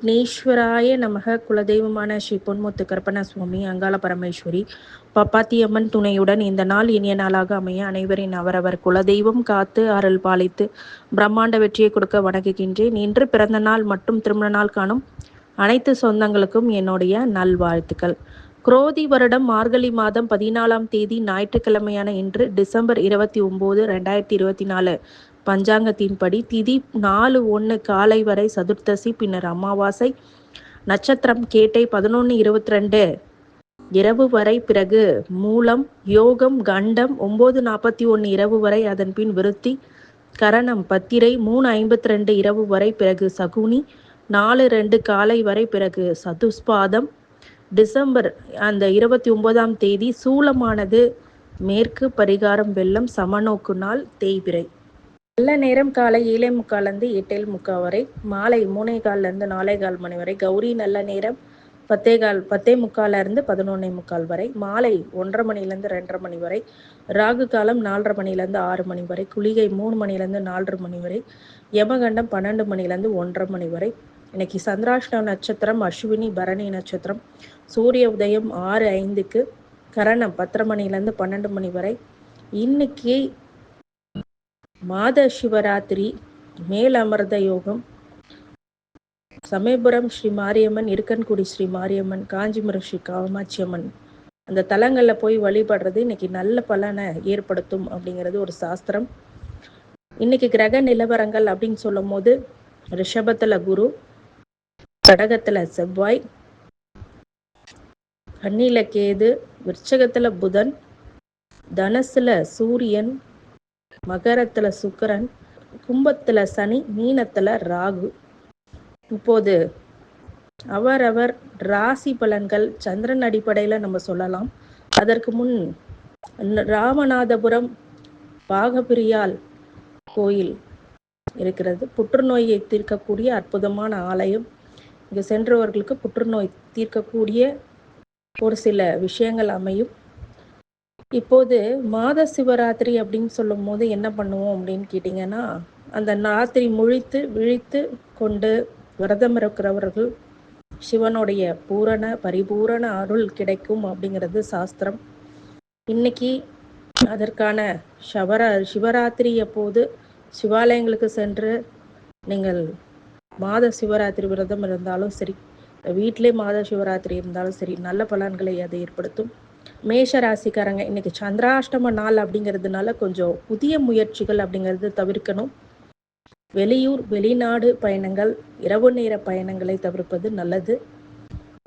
விக்னேஸ்வராய நமக. குலதெய்வமான ஸ்ரீ பொன்முத்து கருப்பண சுவாமி அங்காள பரமேஸ்வரி பப்பாத்தியம்மன் துணையுடன் இந்த நாள் இனிய நாளாக அமைய அனைவரின் அவரவர் குலதெய்வம் காத்து அருள் பாலித்து பிரம்மாண்ட வெற்றியை கொடுக்க வணங்குகின்றேன். இன்று பிறந்த நாள் மற்றும் திருமண நாள் காணும் அனைத்து சொந்தங்களுக்கும் என்னுடைய நல்வாழ்த்துக்கள். குரோதி வருடம் மார்கழி மாதம் பதினாலாம் தேதி ஞாயிற்றுக்கிழமையான இன்று டிசம்பர் இருபத்தி ஒம்பது ரெண்டாயிரத்தி இருபத்தி நாலு. பஞ்சாங்கத்தின்படி திதி நாலு ஒன்று காலை வரை சதுர்த்தசி பின்னர் அமாவாசை. நட்சத்திரம் கேட்டை பதினொன்று இருபத்தி ரெண்டு இரவு வரை பிறகு மூலம் யோகம் கண்டம் ஒம்பது நாற்பத்தி ஒன்று இரவு வரை அதன் பின் விருத்தி. கரணம் பத்திரை மூணு ஐம்பத்தி ரெண்டு இரவு வரை பிறகு சகுனி. நாலு ரெண்டு காலை வரை பிறகு சதுஸ்பாதம் டிசம்பர் அந்த இருபத்தி ஒன்பதாம் தேதி சூலமானது. மேற்கு பரிகாரம் வெள்ளம் சமநோக்கு நாள் தேய்பிரை நல்ல நேரம் காலை ஏழே முக்கால்லேருந்து எட்டேல் முக்கால் வரை மாலை மூணே கால்லேருந்து நாலே கால் மணி வரை கௌரி நல்ல நேரம் பத்தே கால் பத்தே முக்கால்லேருந்து பதினொன்னே முக்கால் வரை மாலை ஒன்றரை மணிலேருந்து ரெண்டரை மணி வரை ராகு காலம் நாலரை மணிலேருந்து ஆறு மணி வரை குளிகை மூணு மணிலேருந்து நாலரை மணி வரை யமகண்டம் பன்னெண்டு மணிலேருந்து ஒன்றரை மணி வரை. இன்னைக்கு சந்திராஷ்டம் நட்சத்திரம் அஸ்வினி பரணி நட்சத்திரம் சூரிய உதயம் ஆறு ஐந்துக்கு கரணம் பத்தரை மணிலேருந்து பன்னெண்டு மணி வரை. இன்னைக்கு மாத சிவராத்திரி மேலமர்ந்த யோகம். சமயபுரம் ஸ்ரீ மாரியம்மன் இருக்கன்குடி ஸ்ரீ மாரியம்மன் காஞ்சிபுரம் ஸ்ரீ காமாட்சியம்மன். அந்த தலங்களில் போய் வழிபடுறது இன்னைக்கு நல்ல பலனை ஏற்படுத்தும் அப்படிங்கிறது ஒரு சாஸ்திரம். இன்னைக்கு கிரக நிலவரங்கள் அப்படின்னு சொல்லும் போது ரிஷபத்தில் குரு கடகத்தில் செவ்வாய் கண்ணில கேது விருச்சகத்தில் புதன் தனசுல சூரியன் மகரத்துல சுக்கரன் கும்பத்துல சனி மீனத்துல ராகு. இப்போது அவரவர் ராசி பலன்கள் சந்திரன் அடிப்படையில நம்ம சொல்லலாம். அதற்கு முன் ராமநாதபுரம் பாகபிரியால் கோயில் இருக்கிறது. புற்றுநோயை தீர்க்கக்கூடிய அற்புதமான ஆலயம். இங்கு சென்றவர்களுக்கு புற்றுநோய் தீர்க்கக்கூடிய ஒரு சில விஷயங்கள் அமையும். இப்போது மாத சிவராத்திரி அப்படின்னு சொல்லும் போது என்ன பண்ணுவோம் அப்படின்னு கேட்டிங்கன்னா அந்த ராத்திரி முழித்து விழித்து கொண்டு விரதம் இருக்கிறவர்கள் சிவனுடைய பூரண பரிபூரண அருள் கிடைக்கும் அப்படிங்கிறது சாஸ்திரம். இன்னைக்கு அதற்கான சவரா சிவராத்திரி அப்போது சிவாலயங்களுக்கு சென்று நீங்கள் மாத சிவராத்திரி விரதம் இருந்தாலும் சரி வீட்டிலே மாத சிவராத்திரி இருந்தாலும் சரி நல்ல பலன்களை அது ஏற்படுத்தும். மேஷ ராசிக்காரங்க இன்னைக்கு சந்திராஷ்டம நாள் அப்படிங்கிறதுனால கொஞ்சம் புதிய முயற்சிகள் அப்படிங்கிறது தவிர்க்கணும். வெளியூர் வெளிநாடு பயணங்கள் இரவு நேர பயணங்களை தவிர்ப்பது நல்லது.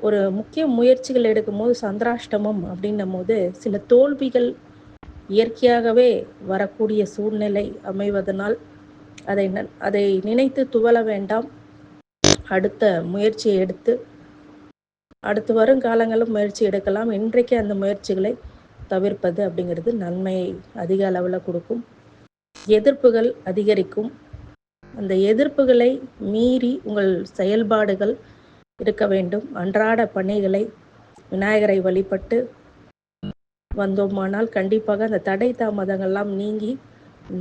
ஒரு முக்கிய முயற்சிகள் எடுக்கும்போது சந்திராஷ்டமம் அப்படின்னும் போது சில தோல்விகள் இயற்கையாகவே வரக்கூடிய சூழ்நிலை அமைவதனால் அதை அதை நினைத்து துவள வேண்டாம். அடுத்த முயற்சியை எடுத்து அடுத்து வரும் காலங்களும் முயற்சி எடுக்கலாம். இன்றைக்கு அந்த முயற்சிகளை தவிர்ப்பது அப்படிங்கிறது நன்மையை அதிக அளவில் கொடுக்கும். எதிர்ப்புகள் அதிகரிக்கும். அந்த எதிர்ப்புகளை மீறி உங்கள் செயல்பாடுகள் இருக்க வேண்டும். அன்றாட பணிகளை விநாயகரை வழிபட்டு வந்தோமானால் கண்டிப்பாக அந்த தடை தாமதங்கள்லாம் நீங்கி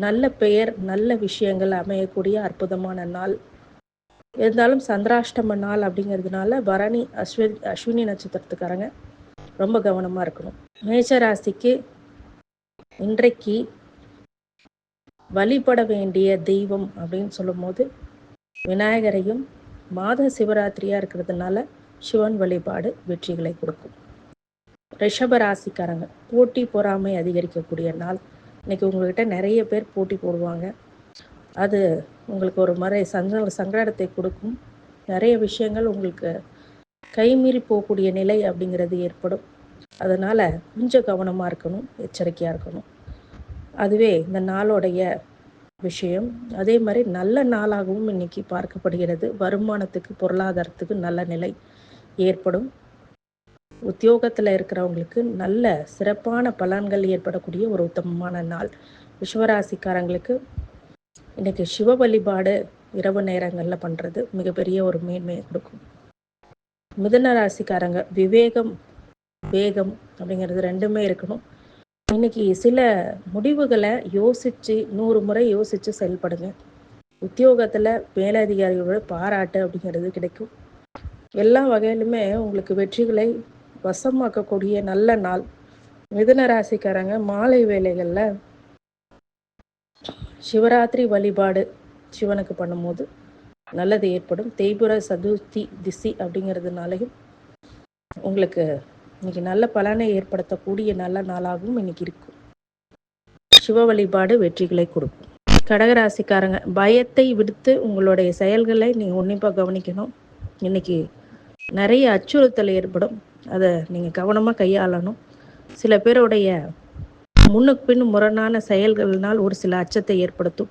நல்ல பெயர் நல்ல விஷயங்கள் அமையக்கூடிய அற்புதமான நாள். இருந்தாலும் சந்திராஷ்டம நாள் அப்படிங்கிறதுனால பரணி அஸ்வி அஸ்வினி நட்சத்திரத்துக்காரங்க ரொம்ப கவனமாக இருக்கணும். மேஷராசிக்கு இன்றைக்கு வழிபட வேண்டிய தெய்வம் அப்படின்னு சொல்லும்போது விநாயகரையும் மாத சிவராத்திரியாக இருக்கிறதுனால சிவன் வழிபாடு வெற்றிகளை கொடுக்கும். ரிஷப ராசிக்காரங்க போட்டி பொறாமை அதிகரிக்கக்கூடிய நாள். இன்னைக்கு உங்கள்கிட்ட நிறைய பேர் போட்டி போடுவாங்க. அது உங்களுக்கு ஒரு முறை சங்க சங்கடத்தை கொடுக்கும். நிறைய விஷயங்கள் உங்களுக்கு கைமீறி போகக்கூடிய நிலை அப்படிங்கிறது ஏற்படும். அதனால் கொஞ்சம் கவனமாக இருக்கணும் எச்சரிக்கையாக இருக்கணும். அதுவே இந்த நாளோடைய விஷயம். அதே மாதிரி நல்ல நாளாகவும் இன்னைக்கு பார்க்கப்படுகிறது. வருமானத்துக்கு பொருளாதாரத்துக்கு நல்ல நிலை ஏற்படும். உத்தியோகத்தில் இருக்கிறவங்களுக்கு நல்ல சிறப்பான பலன்கள் ஏற்படக்கூடிய ஒரு உத்தமமான நாள். விஸ்வராசிக்காரங்களுக்கு இன்றைக்கி சிவ வழிபாடு இரவு நேரங்களில் பண்ணுறது மிகப்பெரிய ஒரு மேன்மையை கொடுக்கும். மிதன ராசிக்காரங்க விவேகம் வேகம் அப்படிங்கிறது ரெண்டுமே இருக்கணும். இன்னைக்கு சில முடிவுகளை யோசித்து நூறு முறை யோசித்து செயல்படுங்க. உத்தியோகத்தில் மேலதிகாரிகளோட பாராட்டு அப்படிங்கிறது கிடைக்கும். எல்லா வகையிலுமே உங்களுக்கு வெற்றிகளை வசமாக்கக்கூடிய நல்ல நாள். மிதுன ராசிக்காரங்க மாலை வேலைகளில் சிவராத்திரி வழிபாடு சிவனுக்கு பண்ணும்போது நல்லது ஏற்படும். தேய்புர சதுர்த்தி திசி அப்படிங்கிறதுனாலையும் உங்களுக்கு இன்னைக்கு நல்ல பலனை ஏற்படுத்தக்கூடிய நல்ல நாளாகவும் இன்னைக்கு இருக்கும். சிவ வழிபாடு வெற்றிகளை கொடுக்கும். கடகராசிக்காரங்க பயத்தை விடுத்து உங்களுடைய செயல்களை நீங்கள் உன்னிப்பாக கவனிக்கணும். இன்னைக்கு நிறைய அச்சுறுத்தல் ஏற்படும். அதை நீங்கள் கவனமாக கையாளணும். சில பேருடைய முன்னுக்கு பின் முரணான செயல்கள்னால் ஒரு சில அச்சத்தை ஏற்படுத்தும்.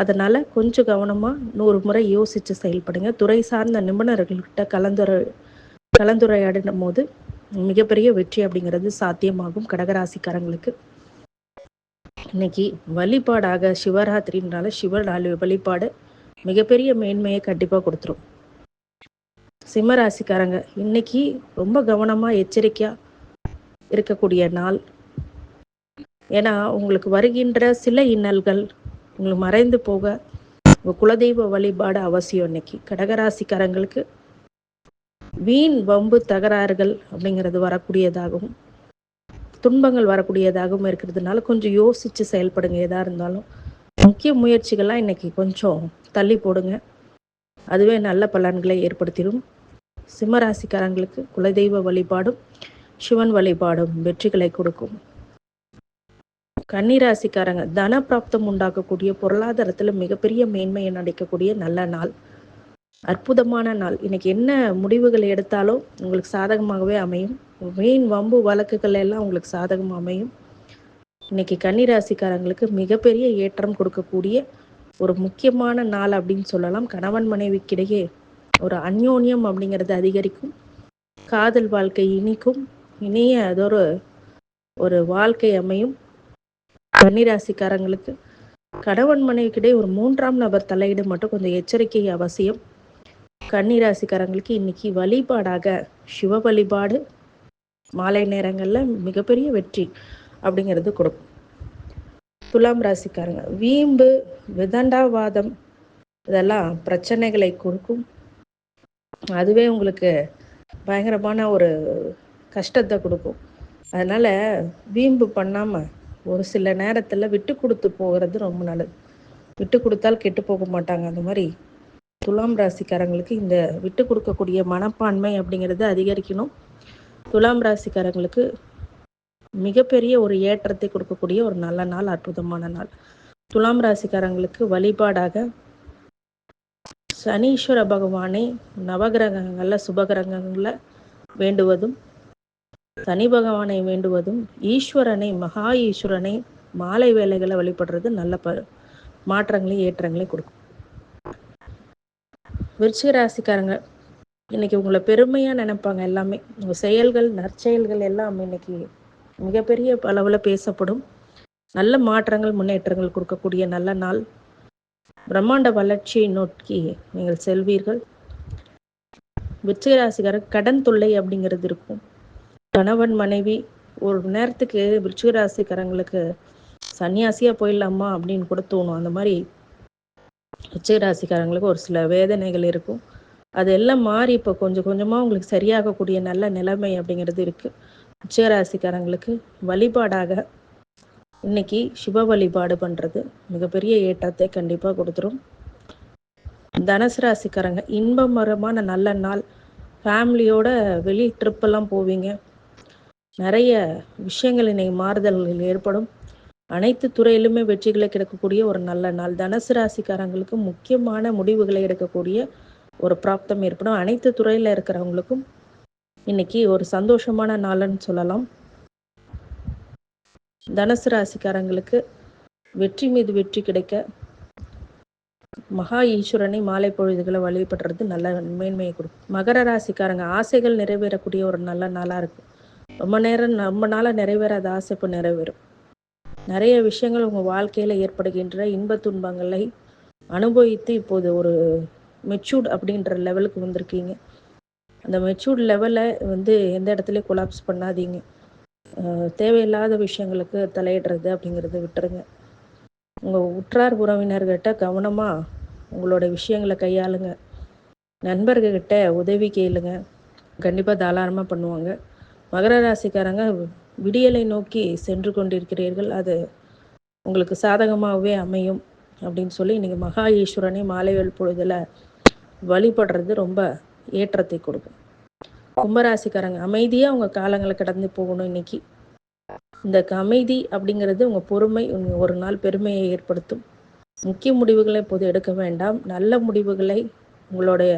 அதனால் கொஞ்சம் கவனமாக நூறு முறை யோசித்து செயல்படுங்க. துறை சார்ந்த நிபுணர்கள்கிட்ட கலந்துரை கலந்துரையாடும் போது மிகப்பெரிய வெற்றி அப்படிங்கிறது சாத்தியமாகும் கடகராசிக்காரங்களுக்கு. இன்னைக்கு வழிபாடாக சிவராத்திரினால சிவ வழிபாடு மிகப்பெரிய மேன்மையை கண்டிப்பாக கொடுத்துரும். சிம்மராசிக்காரங்க இன்னைக்கு ரொம்ப கவனமாக எச்சரிக்கையாக இருக்கக்கூடிய நாள் ஏன்னா உங்களுக்கு வருகின்ற சில இன்னல்கள் உங்களுக்கு மறைந்து போக உங்கள் குலதெய்வ வழிபாடு அவசியம் இன்னைக்கு. கடகராசிக்காரங்களுக்கு வீண் வம்பு தகராறுகள் அப்படிங்கிறது வரக்கூடியதாகவும் துன்பங்கள் வரக்கூடியதாகவும் இருக்கிறதுனால கொஞ்சம் யோசித்து செயல்படுங்க எதாக இருந்தாலும். முக்கிய முயற்சிகள்லாம் இன்னைக்கு கொஞ்சம் தள்ளி போடுங்க. அதுவே நல்ல பலன்களை ஏற்படுத்திடும். சிம்மராசிக்காரங்களுக்கு குலதெய்வ வழிபாடும் சிவன் வழிபாடும் வெற்றிகளை கொடுக்கும். கன்னிராசிக்காரங்க தன பிராப்தம் உண்டாக்கக்கூடிய பொருளாதாரத்தில் மிகப்பெரிய மேன்மையை நடிக்கக்கூடிய நல்ல நாள். அற்புதமான நாள். இன்னைக்கு என்ன முடிவுகள் எடுத்தாலும் உங்களுக்கு சாதகமாகவே அமையும். வீண் வம்பு வழக்குகள் எல்லாம் உங்களுக்கு சாதகமாக அமையும். இன்னைக்கு கன்னிராசிக்காரங்களுக்கு மிகப்பெரிய ஏற்றம் கொடுக்கக்கூடிய ஒரு முக்கியமான நாள் அப்படின்னு சொல்லலாம். கணவன் மனைவிக்கிடையே ஒரு அந்யோன்யம் அப்படிங்கிறது அதிகரிக்கும். காதல் வாழ்க்கை இனிக்கும். இனிய அதொரு ஒரு வாழ்க்கை அமையும். கன்னிராசிக்காரங்களுக்கு கணவன் மனைவிக்கிடையே ஒரு மூன்றாம் நபர் தலையீடு மட்டும் கொஞ்சம் எச்சரிக்கை அவசியம். கன்னிராசிக்காரங்களுக்கு இன்னைக்கு வழிபாடாக சிவ வழிபாடு மாலை நேரங்களில் மிகப்பெரிய வெற்றி அப்படிங்கிறது கொடுக்கும். துலாம் ராசிக்காரங்க வீம்பு விதண்டாவாதம் இதெல்லாம் பிரச்சனைகளை கொடுக்கும். அதுவே உங்களுக்கு பயங்கரமான ஒரு கஷ்டத்தை கொடுக்கும். அதனால் வீம்பு பண்ணாமல் ஒரு சில நேரத்தில் விட்டு கொடுத்து போகிறது ரொம்ப நல்லது. விட்டு கொடுத்தால் கெட்டு போக மாட்டாங்க. அந்த மாதிரி துலாம் ராசிக்காரங்களுக்கு இந்த விட்டு கொடுக்கக்கூடிய மனப்பான்மை அப்படிங்கிறது அதிகரிக்கணும். துலாம் ராசிக்காரங்களுக்கு மிகப்பெரிய ஒரு ஏற்றத்தை கொடுக்கக்கூடிய ஒரு நல்ல நாள் அற்புதமான நாள். துலாம் ராசிக்காரங்களுக்கு வழிபாடாக சனீஸ்வர பகவானை நவகிரகங்களில் சுபகிரகங்களில் வேண்டுவதும் சனி பகவானை வேண்டுவதும் ஈஸ்வரனை மகா ஈஸ்வரனை மாலை வேலைகளை வழிபடுறது நல்ல ப மாற்றங்களையும் ஏற்றங்களையும் கொடுக்கும். விருச்சிக ராசிக்காரங்க இன்னைக்கு உங்களை பெருமையாக நினைப்பாங்க எல்லாமே. உங்கள் செயல்கள் நற்செயல்கள் எல்லாம் இன்னைக்கு மிகப்பெரிய அளவில் பேசப்படும். நல்ல மாற்றங்கள் முன்னேற்றங்கள் கொடுக்கக்கூடிய நல்ல நாள். பிரம்மாண்ட வளர்ச்சியை நோக்கி நீங்கள் செல்வீர்கள். விருச்சிக கடன் தொல்லை அப்படிங்கிறது இருக்கும். கணவன் மனைவி ஒரு நேரத்துக்கு விருச்சிகராசிக்காரங்களுக்கு சன்னியாசியாக போயிடலாமா அப்படின்னு கூட தோணும். அந்த மாதிரி விருச்சிகராசிக்காரங்களுக்கு ஒரு சில வேதனைகள் இருக்கும். அதெல்லாம் மாறி இப்போ கொஞ்சம் கொஞ்சமாக உங்களுக்கு சரியாகக்கூடிய நல்ல நிலைமை அப்படிங்கிறது இருக்குது உச்சராசிக்காரங்களுக்கு வழிபாடாக இன்னைக்கு சிவ வழிபாடு பண்ணுறது மிகப்பெரிய ஏற்றத்தை கண்டிப்பாக கொடுத்துரும். தனுசு ராசிக்காரங்க இன்பமரமான நல்ல நாள். ஃபேமிலியோட வெளி ட்ரிப்பெல்லாம் போவீங்க. நிறைய விஷயங்கள் இன்னைக்கு மாறுதல்கள் ஏற்படும். அனைத்து துறையிலுமே வெற்றிகளை கிடைக்கக்கூடிய ஒரு நல்ல நாள். தனுசு ராசிக்காரங்களுக்கு முக்கியமான முடிவுகளை எடுக்கக்கூடிய ஒரு பிராப்தம் ஏற்படும். அனைத்து துறையில் இருக்கிறவங்களுக்கும் இன்னைக்கு ஒரு சந்தோஷமான நாள்னு சொல்லலாம். தனுசு ராசிக்காரங்களுக்கு வெற்றி மீது வெற்றி கிடைக்க மகா ஈஸ்வரனை மாலை பொழுதுகளை வழிபடுறது நல்ல மேன்மையை கொடுக்கும். மகர ராசிக்காரங்க ஆசைகள் நிறைவேறக்கூடிய ஒரு நல்ல நாளாக இருக்கும். ரொம்ப நேரம் ரொம்ப நாளாக நிறைவேறாத ஆசை இப்போ நிறைவேறும். நிறைய விஷயங்கள் உங்கள் வாழ்க்கையில் ஏற்படுகின்ற இன்ப துன்பங்களை அனுபவித்து இப்போது ஒரு மெச்சூர்ட் அப்படின்ற லெவலுக்கு வந்திருக்கீங்க. அந்த மெச்சூர்ட் லெவலை வந்து எந்த இடத்துலையும் கொலாப்ஸ் பண்ணாதீங்க. தேவையில்லாத விஷயங்களுக்கு தலையிடுறது அப்படிங்கிறத விட்டுருங்க. உங்கள் உற்றார் உறவினர்கிட்ட கவனமாக உங்களோட விஷயங்களை கையாளுங்க. நண்பர்கிட்ட உதவி கேளுங்க. கண்டிப்பாக தாராளமாக பண்ணுவாங்க. மகர ராசிக்காரங்க விடியலை நோக்கி சென்று கொண்டிருக்கிறீர்கள். அது உங்களுக்கு சாதகமாகவே அமையும் அப்படின்னு சொல்லி இன்றைக்கி மகா ஈஸ்வரனை மாலைவேல் பொழுதில் வழிபடுறது ரொம்ப ஏற்றத்தை கொடுக்கும். கும்பராசிக்காரங்க அமைதியாக உங்கள் காலங்களை கடந்து போகணும் இன்னைக்கு. இந்த அமைதி அப்படிங்கிறது உங்கள் பொறுமை உங்கள் ஒரு நாள் பெருமையை ஏற்படுத்தும். முக்கிய முடிவுகளை இப்போது எடுக்க வேண்டாம். நல்ல முடிவுகளை உங்களுடைய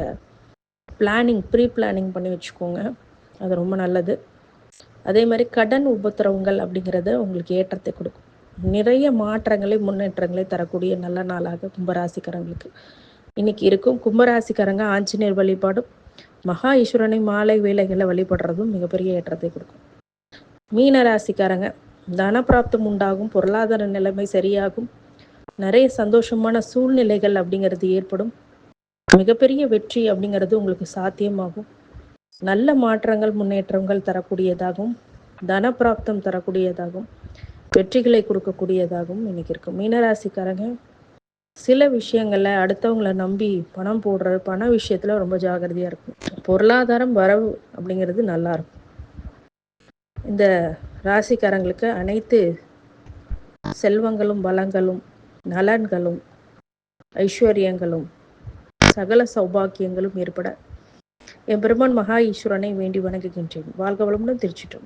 பிளானிங் ப்ரீ பிளானிங் பண்ணி வச்சுக்கோங்க. அது ரொம்ப நல்லது. அதே மாதிரி கடன் உபத்திரவங்கள் அப்படிங்கிறது உங்களுக்கு ஏற்றத்தை கொடுக்கும். நிறைய மாற்றங்களை முன்னேற்றங்களை தரக்கூடிய நல்ல நாளாக கும்பராசிக்காரங்களுக்கு இன்னைக்கு இருக்கும். கும்பராசிக்காரங்க ஆஞ்சநேயர் வழிபாடும் மகா ஈஸ்வரனை மாலை வேலைகளை வழிபடுறதும் மிகப்பெரிய ஏற்றத்தை கொடுக்கும். மீன ராசிக்காரங்க தனப்பிராப்தம் உண்டாகும் பொருளாதார நிலைமை சரியாகும் நிறைய சந்தோஷமான சூழ்நிலைகள் அப்படிங்கிறது ஏற்படும். மிகப்பெரிய வெற்றி அப்படிங்கிறது உங்களுக்கு சாத்தியமாகும். நல்ல மாற்றங்கள் முன்னேற்றங்கள் தரக்கூடியதாகவும் தனப்பிராப்தம் தரக்கூடியதாகவும் வெற்றிகளை கொடுக்கக்கூடியதாகவும் இன்னைக்கு இருக்கும். மீனராசிக்காரங்க சில விஷயங்களில் அடுத்தவங்கள நம்பி பணம் போடுற பண விஷயத்தில் ரொம்ப ஜாகிரதையாக இருக்கும். பொருளாதாரம் வரவு அப்படிங்கிறது நல்லா இருக்கும். இந்த ராசிக்காரங்களுக்கு அனைத்து செல்வங்களும் வளங்களும் நலன்களும் ஐஸ்வர்யங்களும் சகல சௌபாக்கியங்களும் ஏற்பட என் பிரம்மன் மகா ஈஸ்வரனை வேண்டி வணங்குகின்றேன். வாழ்க வளமுடன் திருச்சிட்டு